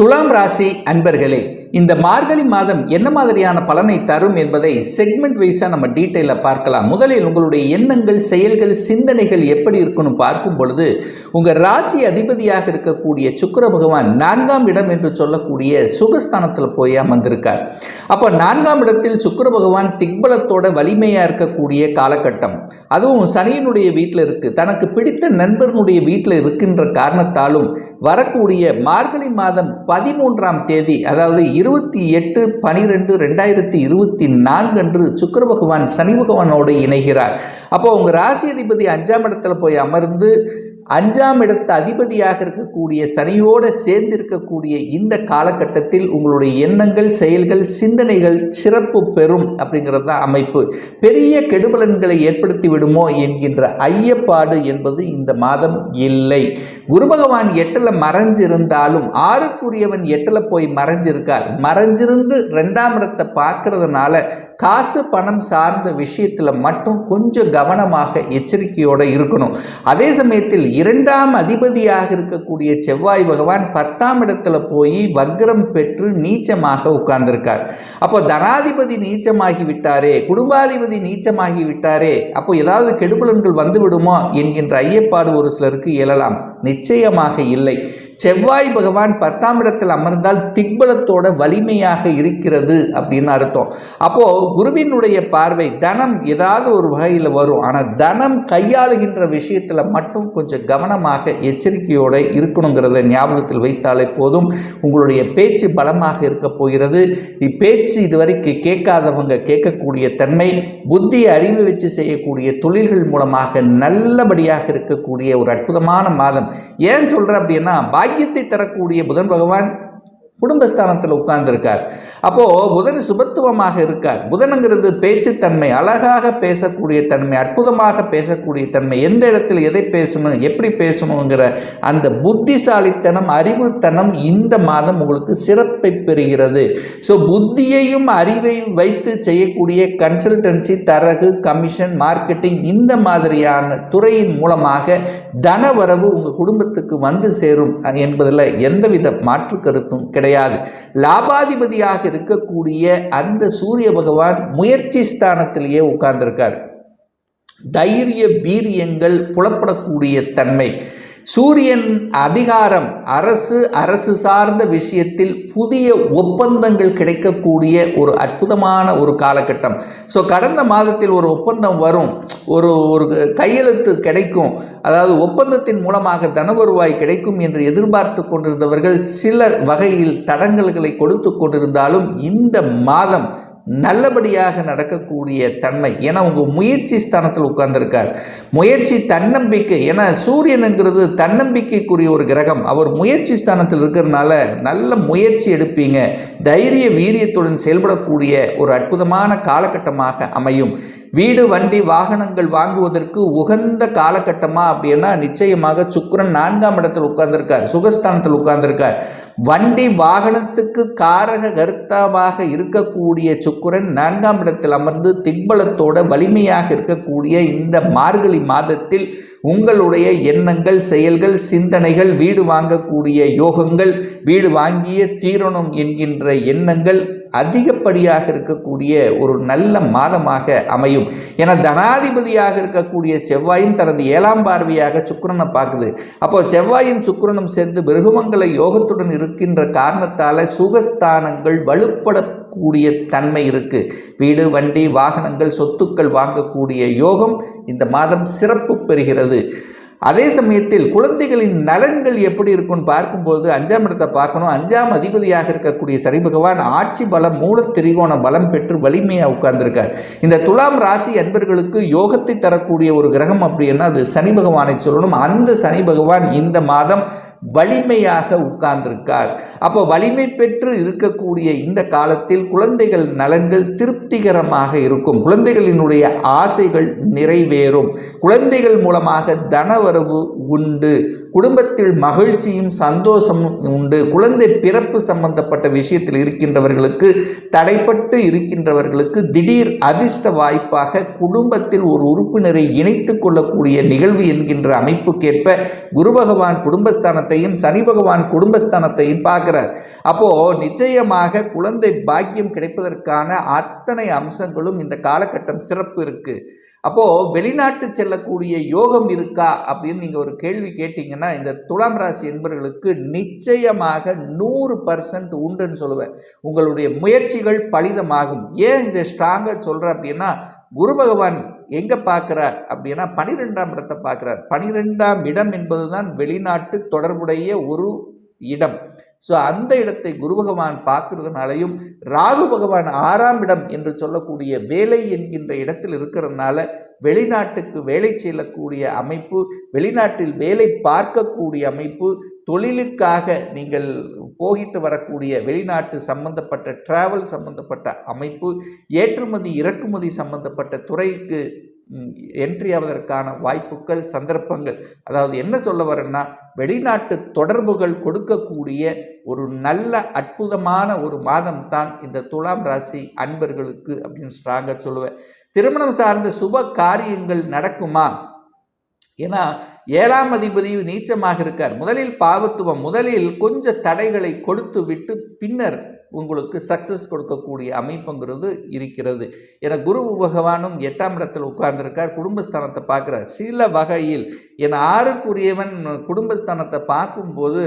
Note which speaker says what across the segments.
Speaker 1: துலாம் ராசி அன்பர்களே இந்த மார்கழி மாதம் என்ன மாதிரியான பலனை தரும் என்பதை செக்மெண்ட் வைஸாக நம்ம டீட்டெயிலில் பார்க்கலாம். முதலில் உங்களுடைய எண்ணங்கள் செயல்கள் சிந்தனைகள் எப்படி இருக்குன்னு பார்க்கும் பொழுது உங்கள் ராசி அதிபதியாக இருக்கக்கூடிய சுக்கர பகவான் நான்காம் இடம் என்று சொல்லக்கூடிய சுகஸ்தானத்தில் போய் அமர்ந்திருக்கார். அப்போ நான்காம் இடத்தில் சுக்கர பகவான் திக்பலத்தோட வலிமையாக இருக்கக்கூடிய காலகட்டம். அதுவும் சனியினுடைய வீட்டில் இருக்குது தனக்கு பிடித்த நண்பர்களுடைய வீட்டில் இருக்கின்ற காரணத்தாலும் வரக்கூடிய மார்கழி மாதம் பதிமூன்றாம் தேதி அதாவது இருபத்தி எட்டு பனிரெண்டு ரெண்டாயிரத்தி இருபத்தி நான்கு அன்று சுக்கர பகவான் சனி பகவானோடு இணைகிறார். அப்போ உங்கள் ராசி அதிபதி அஞ்சாம் இடத்துல போய் அமர்ந்து அஞ்சாம் இடத்து அதிபதியாக இருக்கக்கூடிய சனியோடு சேர்ந்து இருக்கக்கூடிய இந்த காலகட்டத்தில் உங்களுடைய எண்ணங்கள் செயல்கள் சிந்தனைகள் சிறப்பு பெறும் அப்படிங்கிறது தான் அமைப்பு. பெரிய கெடுபலன்களை ஏற்படுத்தி விடுமோ என்கின்ற ஐயப்பாடு என்பது இந்த மாதம் இல்லை. குரு பகவான் எட்டில் மறைஞ்சிருந்தாலும் ஆறுக்குரியவன் எட்டில் போய் மறைஞ்சிருக்கார். மறைஞ்சிருந்து ரெண்டாம் இடத்தை பார்க்கறதுனால காசு பணம் சார்ந்த விஷயத்தில் மட்டும் கொஞ்சம் கவனமாக எச்சரிக்கையோடு இருக்கணும். அதே சமயத்தில் இரண்டாம் அதிபதியாக இருக்கக்கூடிய செவ்வாய் பகவான் பத்தாம் இடத்துல போய் வக்ரம் பெற்று நீச்சமாக உட்கார்ந்திருக்கார். அப்போ தனாதிபதி நீச்சமாகி விட்டாரே குடும்பாதிபதி நீச்சமாகி விட்டாரே அப்போ ஏதாவது கெடுபலன்கள் வந்து விடுமோ என்கின்ற ஐயப்பாடு ஒரு சிலருக்கு இயலலாம் நிச்சயமாக இல்லை. செவ்வாய் பகவான் பத்தாம் இடத்தில் அமர்ந்தால் திக்பலத்தோட வலிமையாக இருக்கிறது அப்படின்னு அர்த்தம். அப்போது குருவினுடைய பார்வை தனம் ஏதாவது ஒரு வகையில் வரும். ஆனால் தனம் கையாளுகின்ற விஷயத்தில் மட்டும் கொஞ்சம் கவனமாக எச்சரிக்கையோடு இருக்கணுங்கிறத ஞாபகத்தில் வைத்தாலே போதும். உங்களுடைய பேச்சு பலமாக இருக்க போகிறது. இப்பேச்சு இதுவரைக்கும் கேட்காதவங்க கேட்கக்கூடிய தன்மை புத்தி அறிவு வச்சு செய்யக்கூடிய தொழில்கள் மூலமாக நல்லபடியாக இருக்கக்கூடிய ஒரு அற்புதமான மாதம். ஏன் சொல்கிறேன் அப்படின்னா பாய் பாக்கியத்தை தரக்கூடிய புதன் பகவான் குடும்பஸ்தானத்தில் உட்கார்ந்துருக்கார். அப்போது புதன் சுபத்துவமாக இருக்கார். புதனுங்கிறது பேச்சுத்தன்மை அழகாக பேசக்கூடிய தன்மை அற்புதமாக பேசக்கூடிய தன்மை. எந்த இடத்துல எதை பேசணும் எப்படி பேசணுங்கிற அந்த புத்திசாலித்தனம் அறிவுத்தனம் இந்த மாதம் உங்களுக்கு சிறப்பை பெறுகிறது. ஸோ புத்தியையும் அறிவையும் வைத்து செய்யக்கூடிய கன்சல்டன்சி தரகு கமிஷன் மார்க்கெட்டிங் இந்த மாதிரியான துறையின் மூலமாக தனவரவு உங்கள் குடும்பத்துக்கு வந்து சேரும் என்பதில் எந்தவித மாற்று கருத்தும் கிடையாது. கிடையாது. லாபாதிபதியாக இருக்கக்கூடிய அந்த சூரிய பகவான் முயற்சி ஸ்தானத்திலேயே உட்கார்ந்திருக்கார். தைரிய வீரியங்கள் புலப்படக்கூடிய தன்மை. சூரியன் அதிகாரம் அரசு அரசு சார்ந்த விஷயத்தில் புதிய ஒப்பந்தங்கள் கிடைக்கக்கூடிய ஒரு அற்புதமான ஒரு காலகட்டம். ஸோ கடந்த மாதத்தில் ஒரு ஒப்பந்தம் வரும். ஒரு ஒரு கையெழுத்து கிடைக்கும். அதாவது ஒப்பந்தத்தின் மூலமாக தன வருவாய் கிடைக்கும் என்று எதிர்பார்த்து கொண்டிருந்தவர்கள் சில வகையில் தடங்கல்களை கொடுத்து கொண்டிருந்தாலும் இந்த மாதம் நல்லபடியாக நடக்கக்கூடிய தன்மை. ஏன்னா உங்கள் முயற்சி ஸ்தானத்தில் உட்கார்ந்துருக்கார். முயற்சி தன்னம்பிக்கை. ஏன்னா சூரியனுங்கிறது தன்னம்பிக்கைக்குரிய ஒரு கிரகம். அவர் முயற்சி ஸ்தானத்தில் இருக்கிறதுனால நல்ல முயற்சி எடுப்பீங்க. தைரிய வீரியத்துடன் செயல்படக்கூடிய ஒரு அற்புதமான காலகட்டமாக அமையும். வீடு வண்டி வாகனங்கள் வாங்குவதற்கு உகந்த காலகட்டமாக அப்படின்னா நிச்சயமாக சுக்கரன் நான்காம் இடத்தில் உட்கார்ந்திருக்கார் சுகஸ்தானத்தில் உட்கார்ந்திருக்கார். வண்டி வாகனத்துக்கு காரக கருத்தாவாக இருக்கக்கூடிய சுக்கரன் நான்காம் இடத்தில் அமர்ந்து திக்பலத்தோட வலிமையாக இருக்கக்கூடிய இந்த மார்கழி மாதத்தில் உங்களுடைய எண்ணங்கள் செயல்கள் சிந்தனைகள் வீடு வாங்கக்கூடிய யோகங்கள் வீடு வாங்கிய தீரணும் என்கின்ற எண்ணங்கள் அதிகப்படியாக இருக்கக்கூடிய ஒரு நல்ல மாதமாக அமையும். என தனாதிபதியாக இருக்கக்கூடிய செவ்வாயும் தனது ஏழாம் பார்வையாக சுக்கரனை பார்க்குது. அப்போ செவ்வாயும் சுக்கரனும் சேர்ந்து மிருகமங்கல யோகத்துடன் இருக்கின்ற காரணத்தால் சுகஸ்தானங்கள் வலுப்பட கூடிய தன்மை இருக்குது வீடு வண்டி வாகனங்கள் சொத்துக்கள் வாங்கக்கூடிய யோகம் இந்த மாதம் சிறப்பு பெறுகிறது. அதே சமயத்தில் குழந்தைகளின் நலன்கள் எப்படி இருக்கும்னு பார்க்கும்போது அஞ்சாம் இடத்தை பார்க்கணும். அஞ்சாம் அதிபதியாக இருக்கக்கூடிய சரி பகவான் ஆட்சி பலம் மூல திரிகோண பலம் பெற்று வலிமையாக உட்கார்ந்திருக்கார். இந்த துலாம் ராசி அன்பர்களுக்கு யோகத்தை தரக்கூடிய ஒரு கிரகம் அப்படின்னா அது சனி பகவானை சொல்லணும். அந்த சனி பகவான் இந்த மாதம் வலிமையாக உட்கார்ந்திருக்கார். அப்போ வலிமை பெற்று இருக்கக்கூடிய இந்த காலத்தில் குழந்தைகள் நலன்கள் திருப்திகரமாக இருக்கும். குழந்தைகளினுடைய ஆசைகள் நிறைவேறும். குழந்தைகள் மூலமாக தனவரவு உண்டு. குடும்பத்தில் மகிழ்ச்சியும் சந்தோஷமும் உண்டு. குழந்தை பிறப்பு சம்பந்தப்பட்ட விஷயத்தில் இருக்கின்றவர்களுக்கு தடைப்பட்டு இருக்கின்றவர்களுக்கு திடீர் அதிர்ஷ்ட வாய்ப்பாக குடும்பத்தில் ஒரு உறுப்பினரை இணைத்து கொள்ளக்கூடிய நிகழ்வு என்கின்ற அமைப்புக்கேற்ப குரு பகவான் குடும்பஸ்தானத்தை ஸ்தானத்தையும் சனி பகவான் குடும்பஸ்தானத்தையும் பார்க்குறார். அப்போது நிச்சயமாக குழந்தை பாக்கியம் கிடைப்பதற்கான அத்தனை அம்சங்களும் இந்த காலகட்டம் சிறப்பு இருக்குது அப்போது வெளிநாட்டு செல்லக்கூடிய யோகம் இருக்கா அப்படின்னு நீங்கள் ஒரு கேள்வி கேட்டிங்கன்னா இந்த துலாம் ராசி என்பவர்களுக்கு நிச்சயமாக நூறு பர்சன்ட் உண்டுன்னு சொல்லுவேன். உங்களுடைய முயற்சிகள் பலிதமாகும். ஏன் இதை ஸ்ட்ராங்காக சொல்கிறேன் அப்படின்னா குரு பகவான் எங்கே பார்க்குறார் அப்படின்னா பனிரெண்டாம் இடத்தை பார்க்குறார். பனிரெண்டாம் இடம் என்பதுதான் வெளிநாட்டு தொடர்புடைய ஒரு இடம். ஸோ அந்த இடத்தை குரு பகவான் பார்க்கறதுனாலையும் ராகு பகவான் ஆறாம் இடம் என்று சொல்லக்கூடிய வேலை என்கின்ற இடத்தில் இருக்கிறதுனால வெளிநாட்டுக்கு வேலை செல்லக்கூடிய அமைப்பு வெளிநாட்டில் வேலை பார்க்கக்கூடிய அமைப்பு தொழிலுக்காக நீங்கள் போகிட்டு வரக்கூடிய வெளிநாட்டு சம்பந்தப்பட்ட டிராவல் சம்பந்தப்பட்ட அமைப்பு ஏற்றுமதி இறக்குமதி சம்பந்தப்பட்ட துறைக்கு என்ட்ரி ஆவதற்கான வாய்ப்புகள் சந்தர்ப்பங்கள். அதாவது என்ன சொல்ல வரேன்னா வெளிநாட்டு தொடர்புகள் கொடுக்கக்கூடிய ஒரு நல்ல அற்புதமான ஒரு மாதம் தான் இந்த துலாம் ராசி அன்பர்களுக்கு அப்படின்னு ஸ்ட்ராங்காக சொல்லுவேன். திருமணம் சார்ந்த சுப காரியங்கள் நடக்குமா? ஏன்னா ஏழாம் அதிபதி நீச்சமாக இருக்கார். முதலில் பாவத்துவம் முதலில் கொஞ்சம் தடைகளை கொடுத்து விட்டு பின்னர் உங்களுக்கு சக்ஸஸ் கொடுக்கக்கூடிய அமைப்புங்கிறது இருக்கிறது. என குரு பகவானும் எட்டாம் இடத்தில் உட்கார்ந்துருக்கார் குடும்பஸ்தானத்தை பார்க்குறார். சில வகையில் என் ஆறுக்குரியவன் குடும்பஸ்தானத்தை பார்க்கும்போது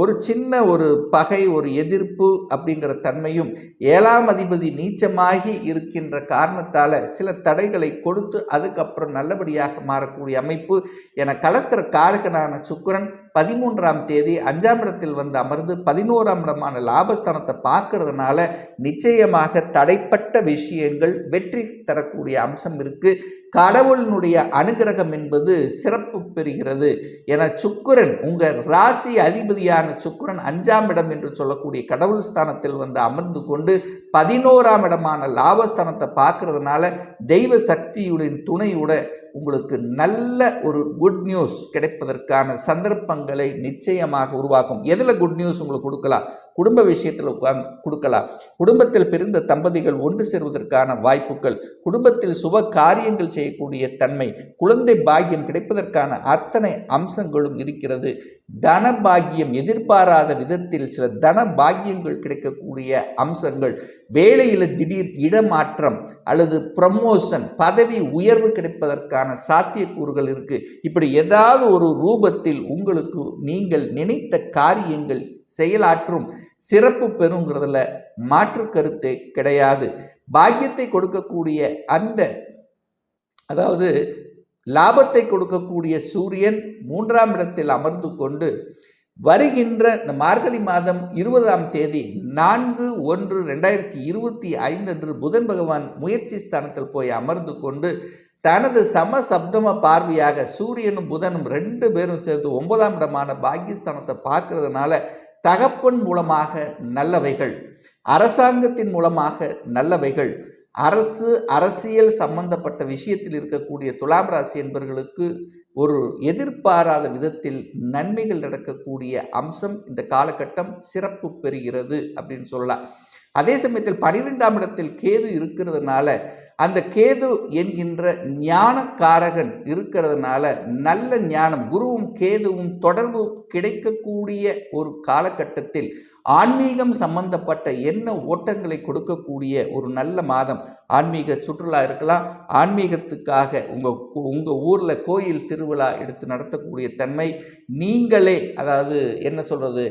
Speaker 1: ஒரு சின்ன ஒரு பகை ஒரு எதிர்ப்பு அப்படிங்கிற தன்மையும் ஏழாம் அதிபதி நீச்சமாகி இருக்கின்ற காரணத்தால் சில தடைகளை கொடுத்து அதுக்கப்புறம் நல்லபடியாக மாறக்கூடிய அமைப்பு. என கலத்திர காடுகனான சுக்கரன் பதிமூன்றாம் தேதி அஞ்சாம் இடத்தில் வந்து அமர்ந்து பதினோராம் இடமான லாபஸ்தானத்தை பார்க்கறதுனால நிச்சயமாக தடைப்பட்ட விஷயங்கள் வெற்றி தரக்கூடிய அம்சம் இருக்குது கடவுளினுடைய அனுகிரகம் என்பது சிறப்பு பெறுகிறது. என சுக்குரன் உங்கள் ராசி அதிபதியான சுக்குரன் அஞ்சாம் இடம் என்று சொல்லக்கூடிய கடவுள் ஸ்தானத்தில் வந்து அமர்ந்து கொண்டு பதினோராம் இடமான லாபஸ்தானத்தை பார்க்கறதுனால தெய்வ சக்தியுடன் துணையுடன் உங்களுக்கு நல்ல ஒரு குட் நியூஸ் கிடைப்பதற்கான சந்தர்ப்பங்களை நிச்சயமாக உருவாக்கும். எதில் குட் நியூஸ் உங்களுக்கு கொடுக்கலாம்? குடும்ப விஷயத்தில் உட்கார்ந்து கொடுக்கலாம். குடும்பத்தில் பிறந்த தம்பதிகள் ஒன்று சேர்வதற்கான வாய்ப்புகள். குடும்பத்தில் சுப காரியங்கள் செய்யக்கூடிய தன்மை. குழந்தை பாக்கியம் கிடைப்பதற்கான அத்தனை அம்சங்களும் இருக்கிறது. தன பாக்கியம் எதிர்பாராத விதத்தில் சில தன பாக்கியங்கள் கிடைக்கக்கூடிய அம்சங்கள். வேலையில் திடீர் இடமாற்றம் அல்லது ப்ரமோஷன் பதவி உயர்வு கிடைப்பதற்கான சாத்தியக்கூறுகள் இருக்கு. இப்படி ஏதாவது ஒரு ரூபத்தில் உங்களுக்கு நீங்கள் நினைத்த காரியங்கள் செயலாற்றும் சிறப்பு பெறுங்கிறதுல மாற்று கருத்தே கிடையாது. பாக்கியத்தை கொடுக்கக்கூடிய அந்த அதாவது லாபத்தை கொடுக்கக்கூடிய சூரியன் மூன்றாம் இடத்தில் அமர்ந்து கொண்டு வருகின்ற இந்த மார்கழி மாதம் இருபதாம் தேதி நான்கு ஒன்று ரெண்டாயிரத்தி இருபத்தி ஐந்து அன்று புதன் பகவான் முயற்சி ஸ்தானத்தில் போய் அமர்ந்து கொண்டு தனது சம சப்தம பார்வையாக சூரியனும் புதனும் ரெண்டு பேரும் சேர்ந்து ஒன்பதாம் இடமான பாகிஸ்தானத்தை பார்க்கறதுனால தகப்பன் மூலமாக நல்லவைகள் அரசாங்கத்தின் மூலமாக நல்லவைகள் அரசு அரசியல் சம்பந்தப்பட்ட விஷயத்தில் இருக்கக்கூடிய துலாம் ராசி என்பவர்களுக்கு ஒரு எதிர்பாராத விதத்தில் நன்மைகள் நடக்கக்கூடிய அம்சம் இந்த காலகட்டம் சிறப்பு பெறுகிறது அப்படின்னு சொல்லலாம். அதே சமயத்தில் பனிரெண்டாம் இடத்தில் கேது இருக்கிறதுனால அந்த கேது என்கின்ற ஞானக்காரகன் இருக்கிறதுனால நல்ல ஞானம் குருவும் கேதுவும் தொடர்பு கிடைக்கக்கூடிய ஒரு காலகட்டத்தில் ஆன்மீகம் சம்பந்தப்பட்ட என்ன ஓட்டங்களை கொடுக்கக்கூடிய ஒரு நல்ல மாதம்? ஆன்மீக சுற்றுலா இருக்கலாம். ஆன்மீகத்துக்காக உங்கள் உங்கள் ஊரில் கோயில் திருவிழா எடுத்து நடத்தக்கூடிய தன்மை நீங்களே அதாவது என்ன சொல்கிறது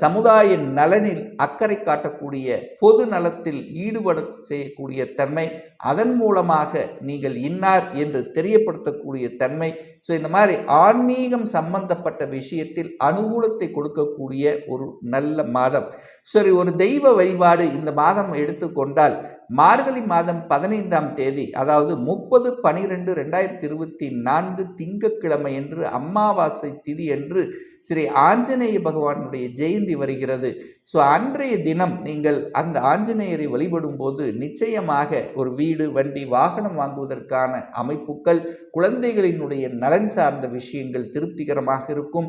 Speaker 1: சமுதாய நலனில் அக்கறை காட்டக்கூடிய பொது நலத்தில் ஈடுபட செய்யக்கூடிய தன்மை அதன் மூலமாக நீங்கள் இன்னார் என்று தெரியப்படுத்தக்கூடிய தன்மை. ஸோ இந்த மாதிரி ஆன்மீகம் சம்பந்தப்பட்ட விஷயத்தில் அனுகூலத்தை கொடுக்கக்கூடிய ஒரு நல்ல மாதம். சரி ஒரு தெய்வ வழிபாடு இந்த மாதம் எடுத்துக்கொண்டால் மார்கழி மாதம் பதினைந்தாம் தேதி அதாவது முப்பது பனிரெண்டு ரெண்டாயிரத்தி இருபத்தி நான்கு திங்கக்கிழமை என்று அம்மாவாசை திதி என்று ஸ்ரீ ஆஞ்சநேய பகவானுடைய ஜெயந்தி வருகிறது. ஸோ அன்றைய தினம் நீங்கள் அந்த ஆஞ்சநேயரை வழிபடும் போது நிச்சயமாக ஒரு வீடு வண்டி வாகனம் வாங்குவதற்கான அமைப்புகள் குழந்தைகளினுடைய நலன் சார்ந்த விஷயங்கள் திருப்திகரமாக இருக்கும்.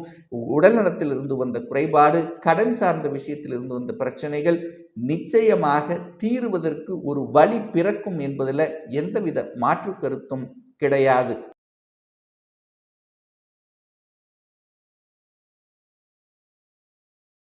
Speaker 1: உடல் இருந்து வந்த குறைபாடு கடன் சார்ந்த விஷயத்தில் இருந்து வந்த பிரச்சனைகள் நிச்சயமாக தீருவதற்கு ஒரு வழி பிறக்கும் என்பதில் எந்தவித மாற்று கருத்தும் கிடையாது.